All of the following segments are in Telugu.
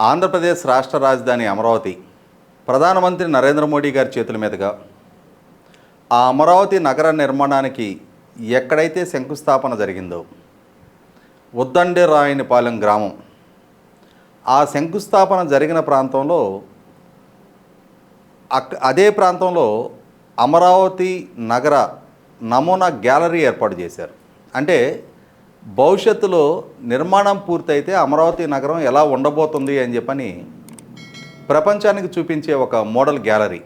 ఆంధ్రప్రదేశ్ రాష్ట్ర రాజధాని అమరావతి ప్రధానమంత్రి నరేంద్ర మోడీ గారి చేతుల మీదుగా ఆ అమరావతి నగర నిర్మాణానికి ఎక్కడైతే శంకుస్థాపన జరిగిందో ఉద్దండే రాయనిపాలెం గ్రామం ఆ శంకుస్థాపన జరిగిన ప్రాంతంలో అక్ అదే ప్రాంతంలో అమరావతి నగర నమూనా గ్యాలరీ ఏర్పాటు చేశారు. అంటే భవిష్యత్తులో నిర్మాణం పూర్తయితే అమరావతి నగరం ఎలా ఉండబోతుంది అని చెప్పని ప్రపంచానికి చూపించే ఒక మోడల్ గ్యాలరీ.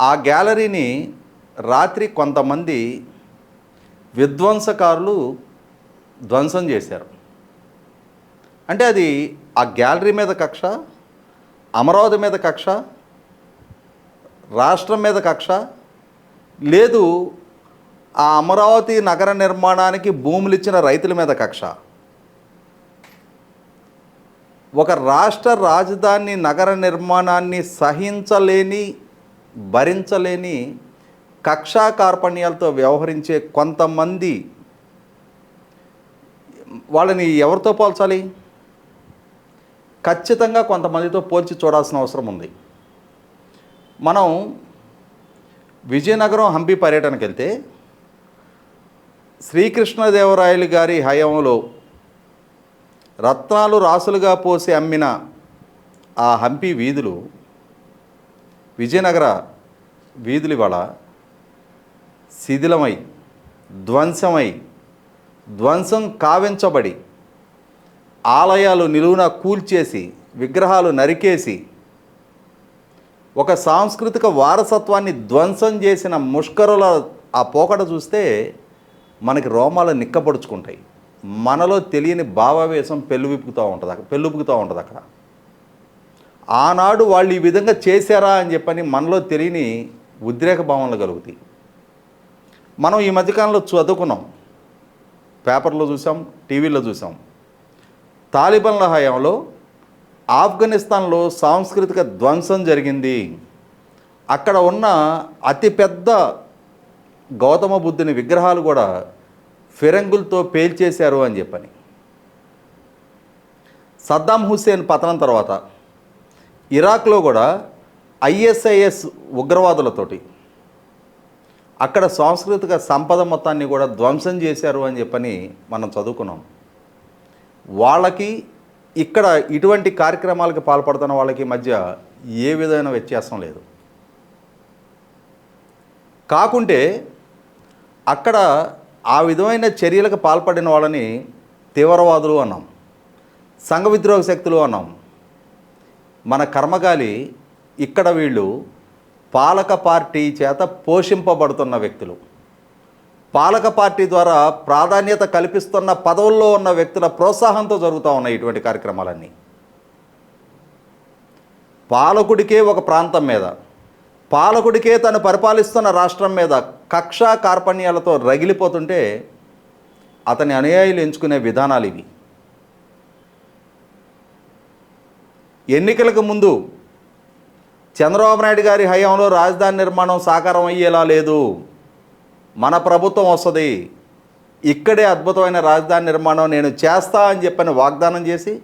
ఆ గ్యాలరీని రాత్రి కొంతమంది విధ్వంసకారులు ధ్వంసం చేశారు. అంటే అది ఆ గ్యాలరీ మీద కక్ష అమరావతి మీద కక్ష రాష్ట్రం మీద కక్ష లేదు ఆ అమరావతి నగర నిర్మాణానికి భూములు ఇచ్చిన రైతుల మీద కక్ష. ఒక రాష్ట్ర రాజధాని నగర నిర్మాణాన్ని సహించలేని భరించలేని కక్షా కార్పణ్యాలతో వ్యవహరించే కొంతమంది వాళ్ళని ఎవరితో పోల్చాలి? ఖచ్చితంగా కొంతమందితో పోల్చి చూడాల్సిన అవసరం ఉంది. మనం విజయనగరం హంపి పర్యటనకి వెళ్తే శ్రీకృష్ణదేవరాయలు గారి హయాంలో రత్నాలు రాసులుగా పోసి అమ్మిన ఆ హంపి వీధులు విజయనగర వీధులు ఇవాళ శిథిలమై ధ్వంసమై ధ్వంసం కావించబడి ఆలయాలు నిలువున కూల్చేసి విగ్రహాలు నరికేసి ఒక సాంస్కృతిక వారసత్వాన్ని ధ్వంసం చేసిన ముష్కరుల ఆ పోకడ చూస్తే మనకి రోమాలు నిక్కపడుచుకుంటాయి మనలో తెలియని భావావేశం పెళ్ళువిప్పుతూ ఉంటుంది అక్కడ పెళ్ళుపుకుతూ ఉంటుంది అక్కడ. ఆనాడు వాళ్ళు ఈ విధంగా చేశారా అని చెప్పని మనలో తెలియని ఉద్రేక భావనలు కలుగుతాయి. మనం ఈ మధ్యకాలంలో చదువుకున్నాం. పేపర్లో చూసాం టీవీలో చూసాం. తాలిబన్ల హయాంలో ఆఫ్ఘనిస్తాన్లో సాంస్కృతిక ధ్వంసం జరిగింది. అక్కడ ఉన్న అతిపెద్ద గౌతమ బుద్ధుని విగ్రహాలు కూడా ఫిరంగులతో పేల్చేశారు అని చెప్పని. సద్దాం హుస్సేన్ పతనం తర్వాత ఇరాక్లో కూడా ఐఎస్ఐఎస్ ఉగ్రవాదులతోటి అక్కడ సాంస్కృతిక సంపద మొత్తాన్ని కూడా ధ్వంసం చేశారు అని చెప్పని మనం చదువుకున్నాం. వాళ్ళకి ఇక్కడ ఇటువంటి కార్యక్రమాలకు పాల్పడుతున్న వాళ్ళకి మధ్య ఏ విధమైన వ్యత్యాసం లేదు. కాకుంటే అక్కడ ఆ విధమైన చర్యలకు పాల్పడిన వాళ్ళని తీవ్రవాదులు అన్నాం. సంఘ విద్రోహ శక్తులు అన్నాం. మన కర్మగాలి ఇక్కడ వీళ్ళు పాలక పార్టీ చేత పోషింపబడుతున్న వ్యక్తులు. పాలక పార్టీ ద్వారా ప్రాధాన్యత కల్పిస్తున్న పదవుల్లో ఉన్న వ్యక్తుల ప్రోత్సాహంతో జరుగుతూ ఉన్నాయి ఇటువంటి కార్యక్రమాలన్నీ. పాలకుడికే ఒక ప్రాంతం మీద పాలకుడికే తను పరిపాలిస్తున్న రాష్ట్రం మీద కక్షా కార్పణ్యాలతో రగిలిపోతుంటే అతని అనుయాయులు ఎంచుకునే విధానాలు ఇవి. ఎన్నికలకు ముందు చంద్రబాబు నాయుడు గారి హయాంలో రాజధాని నిర్మాణం సాకారం అయ్యేలా లేదు. మన ప్రభుత్వం వస్తుంది. ఇక్కడే అద్భుతమైన రాజధాని నిర్మాణం నేను చేస్తా అని చెప్పని వాగ్దానం చేసి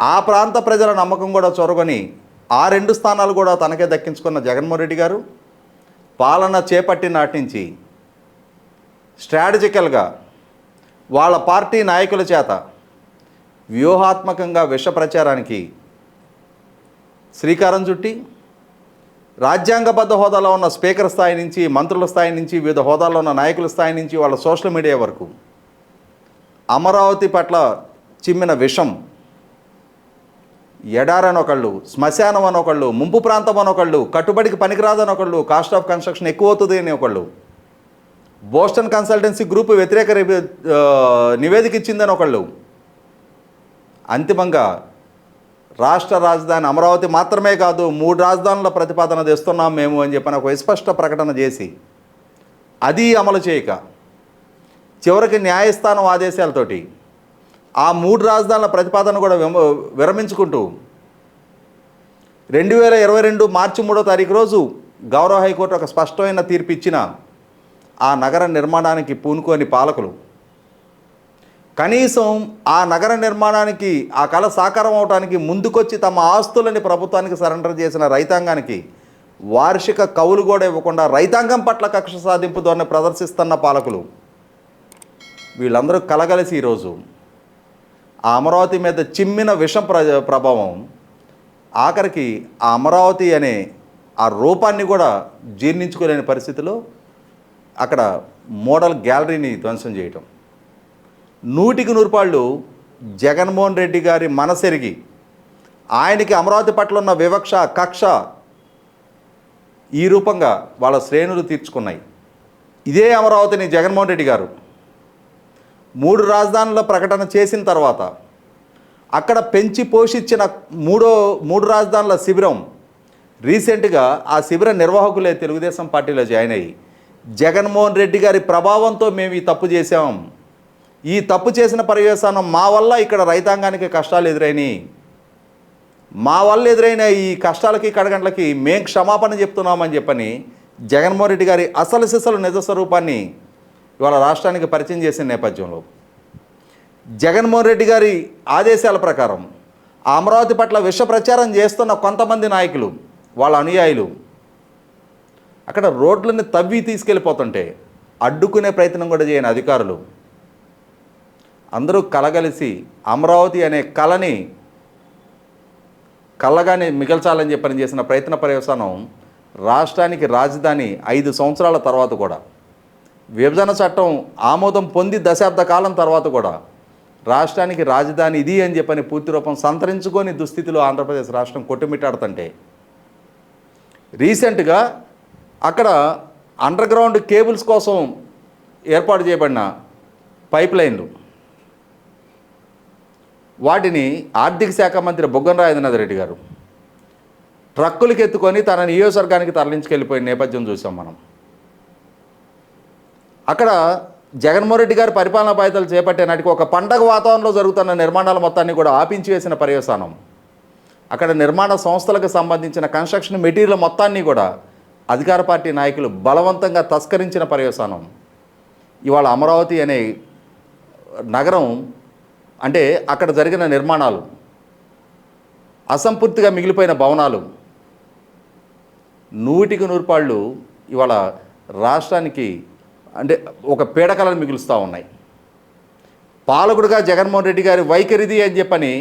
ఆ ప్రాంత ప్రజల నమ్మకం కూడా చొరగని ఆ రెండు స్థానాలు కూడా తనకే దక్కించుకున్న జగన్మోహన్ రెడ్డి గారు పాలన చేపట్టి నాటి నుంచి స్ట్రాటజికల్గా వాళ్ళ పార్టీ నాయకుల చేత వ్యూహాత్మకంగా విష ప్రచారానికి శ్రీకారం చుట్టి రాజ్యాంగబద్ధ హోదాలో ఉన్న స్పీకర్ స్థాయి నుంచి మంత్రుల స్థాయి నుంచి వివిధ హోదాల్లో ఉన్న నాయకుల స్థాయి నుంచి వాళ్ళ సోషల్ మీడియా వరకు అమరావతి పట్ల చిమ్మిన విషం ఎడారని ఒకళ్ళు శ్మశానం అని ఒకళ్ళు ముంపు ప్రాంతం అని ఒకళ్ళు కట్టుబడికి పనికిరాదని ఒకళ్ళు కాస్ట్ ఆఫ్ కన్స్ట్రక్షన్ ఎక్కువ అవుతుంది అని ఒకళ్ళు. బోస్టన్ కన్సల్టెన్సీ గ్రూప్ వ్యతిరేక నివేదిక ఇచ్చిందని ఒకళ్ళు అంతిమంగా రాష్ట్ర రాజధాని అమరావతి మాత్రమే కాదు మూడు రాజధానుల ప్రతిపాదన తెస్తున్నాం మేము అని చెప్పిన ఒక విస్పష్ట ప్రకటన చేసి అది అమలు చేయక చివరికి న్యాయస్థానం ఆదేశాలతోటి ఆ మూడు రాజధానుల ప్రతిపాదన కూడా విమ విరమించుకుంటూ రెండు వేల ఇరవై రెండు మార్చి మూడో తారీఖు రోజు గౌరవ హైకోర్టు ఒక స్పష్టమైన తీర్పు ఇచ్చిన ఆ నగర నిర్మాణానికి పూనుకోని పాలకులు. కనీసం ఆ నగర నిర్మాణానికి ఆ కళ సాకారం అవడానికి ముందుకొచ్చి తమ ఆస్తులని ప్రభుత్వానికి సరెండర్ చేసిన రైతాంగానికి వార్షిక కవులు కూడా ఇవ్వకుండా రైతాంగం పట్ల కక్ష సాధింపు ధోరణి ప్రదర్శిస్తున్న పాలకులు. వీళ్ళందరూ కలగలిసి ఈరోజు ఆ అమరావతి మీద చిమ్మిన విషం ప్ర ప్రభావం ఆఖరికి ఆ అమరావతి అనే ఆ రూపాన్ని కూడా జీర్ణించుకోలేని పరిస్థితిలో అక్కడ మోడల్ గ్యాలరీని ధ్వంసం చేయటం. నూటికి నూరుపాళ్ళు జగన్మోహన్ రెడ్డి గారి మనసెరిగి ఆయనకి అమరావతి పట్ల ఉన్న వివక్ష కక్ష ఈ రూపంగా వాళ్ళ శ్రేణులు తీర్చుకున్నాయి. ఇదే అమరావతిని జగన్మోహన్ రెడ్డి గారు మూడు రాజధానుల ప్రకటన చేసిన తర్వాత అక్కడ పెంచి పోషించిన మూడో మూడు రాజధానుల శిబిరం రీసెంట్గా ఆ శిబిర నిర్వాహకులే తెలుగుదేశం పార్టీలో జాయిన్ అయ్యి జగన్మోహన్ రెడ్డి గారి ప్రభావంతో మేము ఈ తప్పు చేసాం ఈ తప్పు చేసిన పర్యవసానం మా వల్ల ఇక్కడ రైతాంగానికి కష్టాలు ఎదురైనాయి. మా వల్ల ఎదురైన ఈ కష్టాలకి కడగంటలకి మేం క్షమాపణ చెప్తున్నామని చెప్పని జగన్మోహన్ రెడ్డి గారి అసలు సిసలు నిజ స్వరూపాన్ని ఇవాళ రాష్ట్రానికి పరిచయం చేసిన నేపథ్యంలో జగన్మోహన్ రెడ్డి గారి ఆదేశాల ప్రకారం ఆ అమరావతి పట్ల విష ప్రచారం చేస్తున్న కొంతమంది నాయకులు వాళ్ళ అనుయాయులు అక్కడ రోడ్లని తవ్వి తీసుకెళ్ళిపోతుంటే అడ్డుకునే ప్రయత్నం కూడా చేయని అధికారులు. అందరూ కలగలిసి అమరావతి అనే కళని కళ్ళగానే మిగల్చాలని చెప్పని చేసిన ప్రయత్న పర్యవసానం రాష్ట్రానికి రాజధాని ఐదు సంవత్సరాల తర్వాత కూడా విభజన చట్టం ఆమోదం పొంది దశాబ్ద కాలం తర్వాత కూడా రాష్ట్రానికి రాజధాని ఇది అని చెప్పని పూర్తి రూపం సంతరించుకొని దుస్థితిలో ఆంధ్రప్రదేశ్ రాష్ట్రం కొట్టుమిట్టాడుతుంటే రీసెంట్గా అక్కడ అండర్ గ్రౌండ్ కేబుల్స్ కోసం ఏర్పాటు చేయబడిన పైప్ లైన్లు వాటిని ఆర్థిక శాఖ మంత్రి బొగ్గన రాజేంద్రనాథ్ రెడ్డి గారు ట్రక్కులకెత్తుకొని తన నియోజకవర్గానికి తరలించుకెళ్ళిపోయిన నేపథ్యం చూసాం మనం. అక్కడ జగన్మోహన్ రెడ్డి గారి పరిపాలనా బాధ్యతలు చేపట్టే నాటికి ఒక పండగ వాతావరణంలో జరుగుతున్న నిర్మాణాల మొత్తాన్ని కూడా ఆపించి వేసిన పర్యవసానం. అక్కడ నిర్మాణ సంస్థలకు సంబంధించిన కన్స్ట్రక్షన్ మెటీరియల్ మొత్తాన్ని కూడా అధికార పార్టీ నాయకులు బలవంతంగా తస్కరించిన పర్యవసానం. ఇవాళ అమరావతి అనే నగరం అంటే అక్కడ జరిగిన నిర్మాణాలు అసంపూర్తిగా మిగిలిపోయిన భవనాలు నూటికి నూరుపాళ్ళు ఇవాళ రాష్ట్రానికి అంటే ఒక పీడకలను మిగులుస్తూ ఉన్నాయి. పాలకుడుగా జగన్మోహన్ రెడ్డి గారి వైఖరిది అని చెప్పని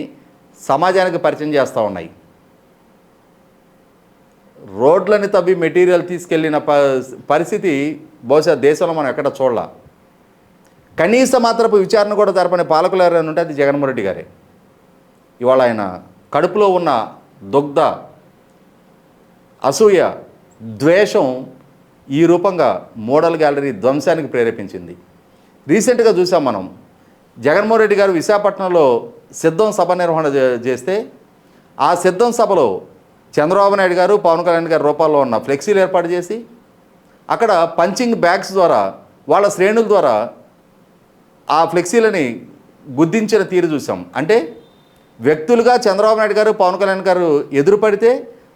సమాజానికి పరిచయం చేస్తూ ఉన్నాయి. రోడ్లని తవ్వి మెటీరియల్ తీసుకెళ్ళిన ప పరిస్థితి బహుశా దేశంలో మనం ఎక్కడ చూడాల. కనీస మాత్రపు విచారణ కూడా జరపని పాలకులు ఎవరైనా ఉంటే అది జగన్మోహన్ రెడ్డి గారే. ఇవాళ ఆయన కడుపులో ఉన్న దుగ్ధ అసూయ ద్వేషం ఈ రూపంగా మోడల్ గ్యాలరీ ధ్వంసానికి ప్రేరేపించింది. రీసెంట్గా చూసాం మనం జగన్మోహన్ రెడ్డి గారు విశాఖపట్నంలో సిద్ధం సభ నిర్వహణ చేస్తే ఆ సిద్ధం సభలో చంద్రబాబు నాయుడు గారు పవన్ కళ్యాణ్ గారి రూపాల్లో ఉన్న ఫ్లెక్సీలు ఏర్పాటు చేసి అక్కడ పంచింగ్ బ్యాగ్స్ ద్వారా వాళ్ళ శ్రేణుల ద్వారా ఆ ఫ్లెక్సీలని గుద్దించిన తీరు చూసాం. అంటే వ్యక్తులుగా చంద్రబాబు నాయుడు గారు పవన్ కళ్యాణ్ గారు ఎదురుపడితే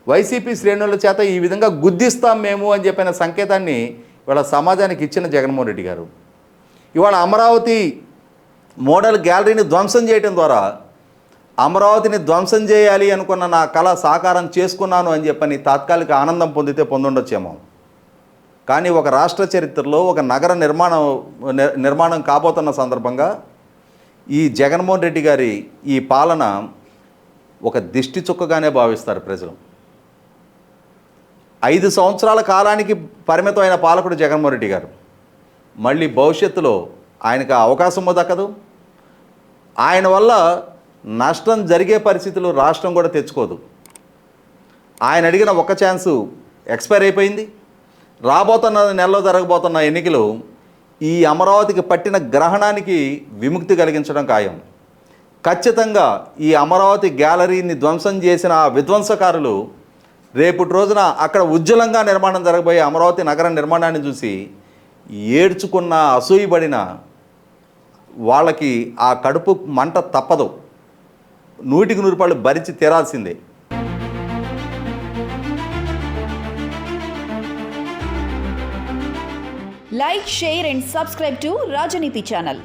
వైసీపీ శ్రేణుల చేత ఈ విధంగా గుద్దిస్తాం మేము అని చెప్పిన సంకేతాన్ని ఇవాళ సమాజానికి ఇచ్చిన జగన్మోహన్ రెడ్డి గారు. ఇవాళ అమరావతి మోడల్ గ్యాలరీని ధ్వంసం చేయడం ద్వారా అమరావతిని ధ్వంసం చేయాలి అనుకున్న నా కళ సాకారం చేసుకున్నాను అని చెప్పని తాత్కాలిక ఆనందం పొందితే పొందుండొచ్చేమో. కానీ ఒక రాష్ట్ర చరిత్రలో ఒక నగర నిర్మాణం నిర్మాణం కాబోతున్న సందర్భంగా ఈ జగన్మోహన్ రెడ్డి గారి ఈ పాలన ఒక దిష్టి చుక్కగానే భావిస్తారు ప్రజలు. ఐదు సంవత్సరాల కాలానికి పరిమితమైన పాలకుడు జగన్మోహన్ రెడ్డి గారు. మళ్ళీ భవిష్యత్తులో ఆయనకు ఆ అవకాశము దక్కదు. ఆయన వల్ల నష్టం జరిగే పరిస్థితులు రాష్ట్రం కూడా తెచ్చుకోదు. ఆయన అడిగిన ఒక్క ఛాన్సు ఎక్స్పైర్ అయిపోయింది. రాబోతున్న నెలలో జరగబోతున్న ఎన్నికలు ఈ అమరావతికి పట్టిన గ్రహణానికి విముక్తి కలిగించడం ఖాయం. ఖచ్చితంగా ఈ అమరావతి గ్యాలరీని ధ్వంసం చేసిన ఆ విధ్వంసకారులు రేపటి రోజున అక్కడ ఉజ్వలంగా నిర్మాణం జరగబోయే అమరావతి నగర నిర్మాణాన్ని చూసి ఏడ్చుకున్న అసూయబడిన వాళ్ళకి ఆ కడుపు మంట తప్పదు. నూటికి నూరు రూపాయలు భరించి తీరాల్సిందే. Like share and subscribe to Rajaneeti channel